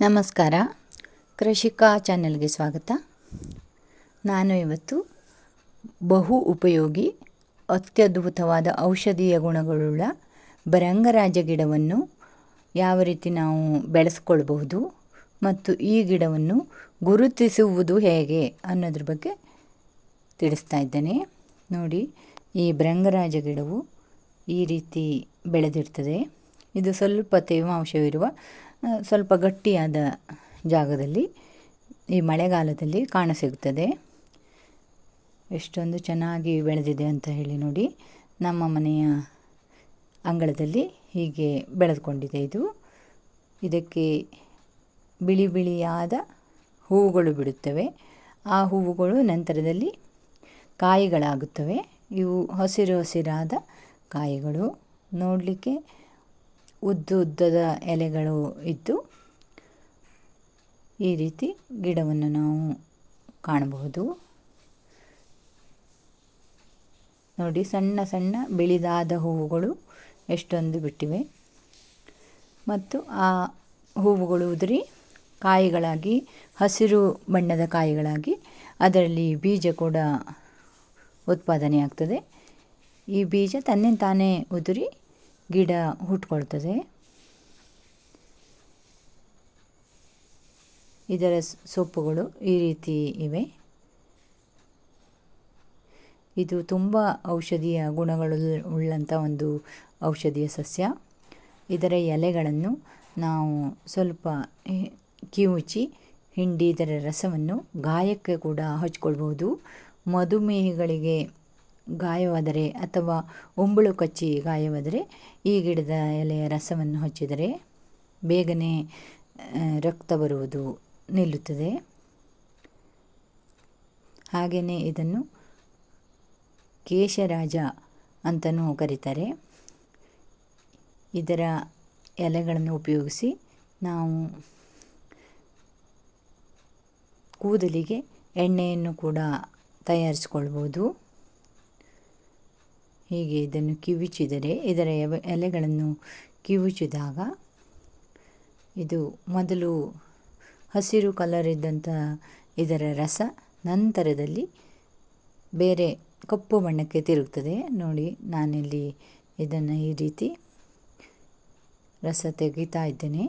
ನಮಸ್ಕಾರ. ಕೃಷಿಕಾ ಚಾನೆಲ್ಗೆ ಸ್ವಾಗತ. ನಾನು ಇವತ್ತು ಬಹು ಉಪಯೋಗಿ, ಅತ್ಯದ್ಭುತವಾದ ಔಷಧೀಯ ಗುಣಗಳುಳ್ಳ ಬರಂಗರಾಜ ಗಿಡವನ್ನು ಯಾವ ರೀತಿ ನಾವು ಬೆಳೆಸ್ಕೊಳ್ಬಹುದು ಮತ್ತು ಈ ಗಿಡವನ್ನು ಗುರುತಿಸುವುದು ಹೇಗೆ ಅನ್ನೋದ್ರ ಬಗ್ಗೆ ತಿಳಿಸ್ತಾ ಇದ್ದೇನೆ. ನೋಡಿ, ಈ ಬರಂಗರಾಜ ಗಿಡವು ಈ ರೀತಿ ಬೆಳೆದಿರ್ತದೆ. ಇದು ಸ್ವಲ್ಪ ತೇವಾಂಶವಿರುವ ಸ್ವಲ್ಪ ಗಟ್ಟಿಯಾದ ಜಾಗದಲ್ಲಿ ಈ ಮಳೆಗಾಲದಲ್ಲಿ ಕಾಣಸಿಗುತ್ತದೆ ಎಷ್ಟೊಂದು ಚೆನ್ನಾಗಿ ಬೆಳೆದಿದೆ ಅಂತ ಹೇಳಿ ನೋಡಿ. ನಮ್ಮ ಮನೆಯ ಅಂಗಳದಲ್ಲಿ ಹೀಗೆ ಬೆಳೆದುಕೊಂಡಿದೆ ಇದು. ಇದಕ್ಕೆ ಬಿಳಿ ಬಿಳಿಯಾದ ಹೂವುಗಳು ಬಿಡುತ್ತವೆ. ಆ ಹೂವುಗಳು ನಂತರದಲ್ಲಿ ಕಾಯಿಗಳಾಗುತ್ತವೆ. ಇವು ಹಸಿರು ಹಸಿರಾದ ಕಾಯಿಗಳು. ನೋಡಲಿಕ್ಕೆ ಉದ್ದ ಉದ್ದದ ಎಲೆಗಳು ಇದ್ದು ಈ ರೀತಿ ಗಿಡವನ್ನು ನಾವು ಕಾಣಬಹುದು. ನೋಡಿ ಸಣ್ಣ ಸಣ್ಣ ಬಿಳಿದಾದ ಹೂವುಗಳು ಎಷ್ಟೊಂದು ಬಿಟ್ಟಿವೆ. ಮತ್ತು ಆ ಹೂವುಗಳು ಉದುರಿ ಕಾಯಿಗಳಾಗಿ, ಹಸಿರು ಬಣ್ಣದ ಕಾಯಿಗಳಾಗಿ ಅದರಲ್ಲಿ ಬೀಜ ಕೂಡ ಉತ್ಪಾದನೆಯಾಗ್ತದೆ. ಈ ಬೀಜ ತನ್ನೇ ತಾನೇ ಉದುರಿ ಗಿಡ ಹುಟ್ಕೊಳ್ತದೆ. ಇದರ ಸೊಪ್ಪುಗಳು ಈ ರೀತಿ ಇವೆ. ಇದು ತುಂಬ ಔಷಧೀಯ ಗುಣಗಳು ಉಳ್ಳಂಥ ಒಂದು ಔಷಧೀಯ ಸಸ್ಯ. ಇದರ ಎಲೆಗಳನ್ನು ನಾವು ಸ್ವಲ್ಪ ಕಿವುಚಿ, ಹಿಂಡಿ, ಇದರ ರಸವನ್ನು ಗಾಯಕ್ಕೆ ಕೂಡ ಹಚ್ಕೊಳ್ಬೋದು ಮಧುಮೇಹಿಗಳಿಗೆ ಗಾಯವಾದರೆ ಅಥವಾ ಉಂಬಳು ಕಚ್ಚಿ ಗಾಯವಾದರೆ ಈ ಗಿಡದ ಎಲೆಯ ರಸವನ್ನು ಹಚ್ಚಿದರೆ ಬೇಗನೆ ರಕ್ತ ಬರುವುದು ನಿಲ್ಲುತ್ತದೆ. ಹಾಗೆಯೇ ಇದನ್ನು ಕೇಶರಾಜ ಅಂತಲೂ ಕರೀತಾರೆ. ಇದರ ಎಲೆಗಳನ್ನು ಉಪಯೋಗಿಸಿ ನಾವು ಕೂದಲಿಗೆ ಎಣ್ಣೆಯನ್ನು ಕೂಡ ತಯಾರಿಸಿಕೊಳ್ಬೋದು. ಹೀಗೆ ಇದನ್ನು ಕಿವುಚಿದರೆ, ಇದರ ಎಲೆಗಳನ್ನು ಕಿವುಚಿದಾಗ ಇದು ಮೊದಲು ಹಸಿರು ಕಲರ್ ಇದ್ದಂಥ ಇದರ ರಸ, ನಂತರದಲ್ಲಿ ಬೇರೆ ಕಪ್ಪು ಬಣ್ಣಕ್ಕೆ ತಿರುಗ್ತದೆ. ನೋಡಿ, ನಾನಿಲ್ಲಿ ಇದನ್ನು ಈ ರೀತಿ ರಸ ತೆಗಿತಾ ಇದ್ದೇನೆ.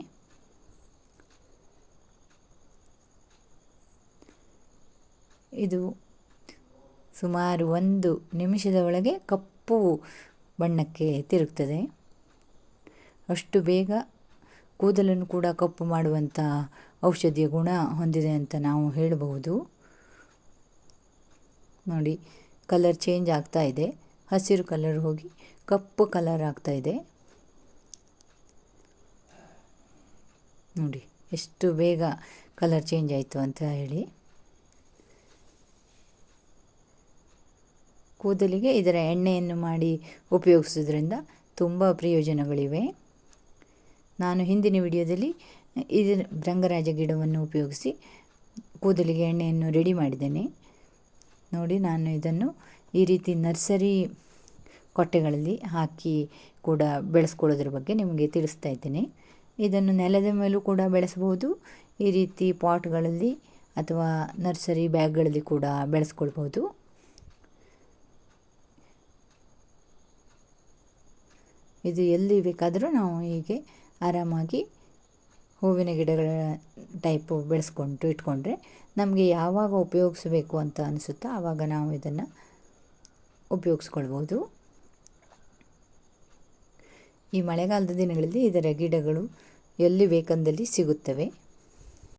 ಇದು ಸುಮಾರು ಒಂದು ನಿಮಿಷದ ಒಳಗೆ ಕಪ್ಪು ಬಣ್ಣಕ್ಕೆ ತಿರುಗ್ತದೆ. ಅಷ್ಟು ಬೇಗ ಕೂದಲನ್ನು ಕೂಡ ಕಪ್ಪು ಮಾಡುವಂಥ ಔಷಧಿಯ ಗುಣ ಹೊಂದಿದೆ ಅಂತ ನಾವು ಹೇಳಬಹುದು. ನೋಡಿ, ಕಲರ್ ಚೇಂಜ್ ಆಗ್ತಾ ಇದೆ. ಹಸಿರು ಕಲರ್ ಹೋಗಿ ಕಪ್ಪು ಕಲರ್ ಆಗ್ತಾ ಇದೆ. ನೋಡಿ, ಎಷ್ಟು ಬೇಗ ಕಲರ್ ಚೇಂಜ್ ಆಯಿತು ಅಂತ ಹೇಳಿ. ಕೂದಲಿಗೆ ಇದರ ಎಣ್ಣೆಯನ್ನು ಮಾಡಿ ಉಪಯೋಗಿಸೋದ್ರಿಂದ ತುಂಬ ಪ್ರಯೋಜನಗಳಿವೆ. ನಾನು ಹಿಂದಿನ ವಿಡಿಯೋದಲ್ಲಿ ಇದರ ಭೃಂಗರಾಜ ಗಿಡವನ್ನು ಉಪಯೋಗಿಸಿ ಕೂದಲಿಗೆ ಎಣ್ಣೆಯನ್ನು ರೆಡಿ ಮಾಡಿದ್ದೇನೆ. ನೋಡಿ, ನಾನು ಇದನ್ನು ಈ ರೀತಿ ನರ್ಸರಿ ಕೊಟ್ಟೆಗಳಲ್ಲಿ ಹಾಕಿ ಕೂಡ ಬೆಳೆಸ್ಕೊಳ್ಳೋದ್ರ ಬಗ್ಗೆ ನಿಮಗೆ ತಿಳಿಸ್ತಾ ಇದ್ದೇನೆ. ಇದನ್ನು ನೆಲದ ಮೇಲೂ ಕೂಡ ಬೆಳೆಸಬಹುದು. ಈ ರೀತಿ ಪಾಟ್ಗಳಲ್ಲಿ ಅಥವಾ ನರ್ಸರಿ ಬ್ಯಾಗ್ಗಳಲ್ಲಿ ಕೂಡ ಬೆಳೆಸ್ಕೊಳ್ಬೋದು ಇದು ಎಲ್ಲಿ ಬೇಕಾದರೂ ನಾವು ಹೀಗೆ ಆರಾಮಾಗಿ ಹೂವಿನ ಗಿಡಗಳ ಟೈಪು ಬೆಳೆಸ್ಕೊಂಡು ಇಟ್ಕೊಂಡ್ರೆ ನಮಗೆ ಯಾವಾಗ ಉಪಯೋಗಿಸಬೇಕು ಅಂತ ಅನಿಸುತ್ತೋ ಆವಾಗ ನಾವು ಇದನ್ನು ಉಪಯೋಗಿಸ್ಕೊಳ್ಬೋದು. ಈ ಮಳೆಗಾಲದ ದಿನಗಳಲ್ಲಿ ಇದರ ಗಿಡಗಳು ಎಲ್ಲಿ ಬೇಕಂದಲ್ಲಿ ಸಿಗುತ್ತವೆ.